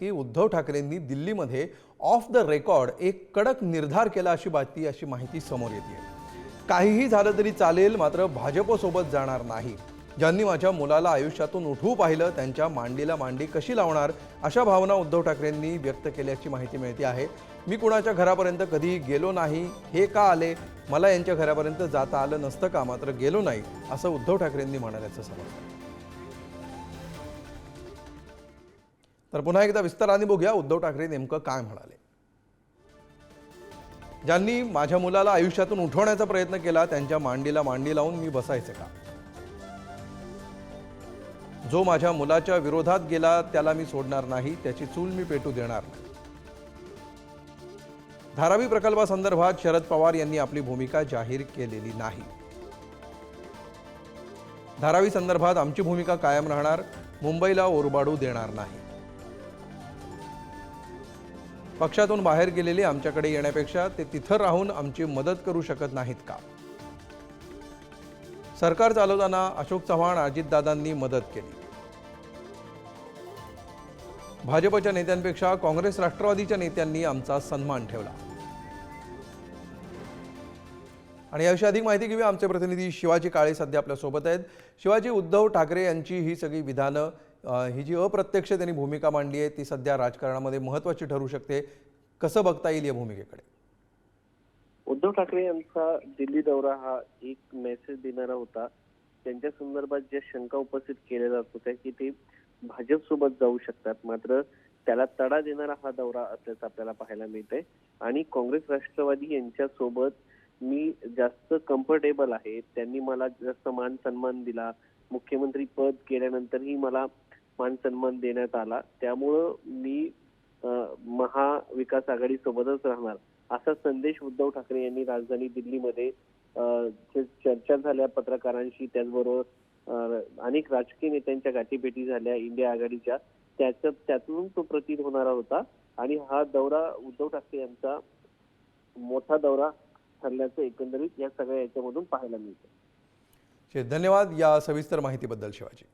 की उद्धव ठाकरेंनी दिल्लीमध्ये ऑफ द रेकॉर्ड एक कडक निर्धार केला अशी बातमी अशी माहिती समोर येते. काहीही झालं तरी चालेल मात्र भाजपसोबत जाणार नाही. ज्यांनी माझ्या मुलाला आयुष्यातून उठवू पाहिलं त्यांच्या मांडीला मांडी कशी लावणार अशा भावना उद्धव ठाकरेंनी व्यक्त केल्याची माहिती मिळते आहे. मी कुणाच्या घरापर्यंत कधी गेलो नाही हे का आले? मला यांच्या घरापर्यंत जाता आलं नसतं का? मात्र गेलो नाही असं उद्धव ठाकरेंनी म्हणाल्याचं समजतं तर पुन्हा एकदा विस्ताराने बघूया उद्धव ठाकरे नेमकं काय म्हणाले. ज्यांनी माझ्या मुलाला आयुष्यातून उठवण्याचा प्रयत्न केला त्यांच्या मांडीला मांडी लावून मी बसायचे का? जो माझ्या मुलाच्या विरोधात गेला त्याला मी सोडणार नाही त्याची चूल मी पेटू देणार नाही. धारावी प्रकल्पासंदर्भात शरद पवार यांनी आपली भूमिका जाहीर केलेली नाही. धारावी संदर्भात आमची भूमिका कायम राहणार मुंबईला ओरबाडू देणार नाही. पक्षातून बाहेर गेलेले आमच्याकडे येण्यापेक्षा ते तिथं राहून आमची मदत करू शकत नाहीत का? सरकार चालवताना अशोक चव्हाण अजितदादांनी मदत केली. भाजपच्या नेत्यांपेक्षा काँग्रेस राष्ट्रवादीच्या नेत्यांनी आमचा सन्मान ठेवला. आणि याविषयी अधिक माहिती घेऊया आमचे प्रतिनिधी शिवाजी काळे सध्या आपल्यासोबत आहेत. शिवाजी उद्धव ठाकरे यांची ही सगळी विधानं ही जी अप्रत्यक्ष त्यांनी भूमिका मांडली आहे ती सध्या राजकारणामध्ये महत्वाची ठरू शकते. कसं बघता येईल या भूमिकेकडे? उद्धव ठाकरे यांचा दिल्ली दौरा हा एक मेसेज देणारा होता. त्यांच्या संदर्भात ज्या शंका उपस्थित केल्या जात होत्या की ते भाजप सोबत जाऊ शकतात. मात्र त्याला तडा देणारा हा दौरा असल्याचं आपल्याला पाहायला मिळतंय. आणि काँग्रेस राष्ट्रवादी यांच्या सोबत मी जास्त कम्फर्टेबल आहे. त्यांनी मला जास्त मान सन्मान दिला. मुख्यमंत्री पद केल्यानंतरही मला मान सन्मान देण्यात आला. त्यामुळं मी महाविकास आघाडी सोबतच राहणार. असा संदेश उद्धव ठाकरे यांनी राजधानी दिल्लीमध्ये जे चर्चा झाल्या पत्रकारांशी त्याचबरोबर अनेक राजकीय नेत्यांच्या गाठीभेटी झाल्या इंडिया आघाडीच्या त्याच्या त्यातून तो प्रतीत होणारा होता. आणि हा दौरा उद्धव ठाकरे यांचा मोठा दौरा ठरल्याचं एकंदरीत या सगळ्या याच्यामधून पाहायला मिळतं. धन्यवाद या सविस्तर माहितीबद्दल शिवाजी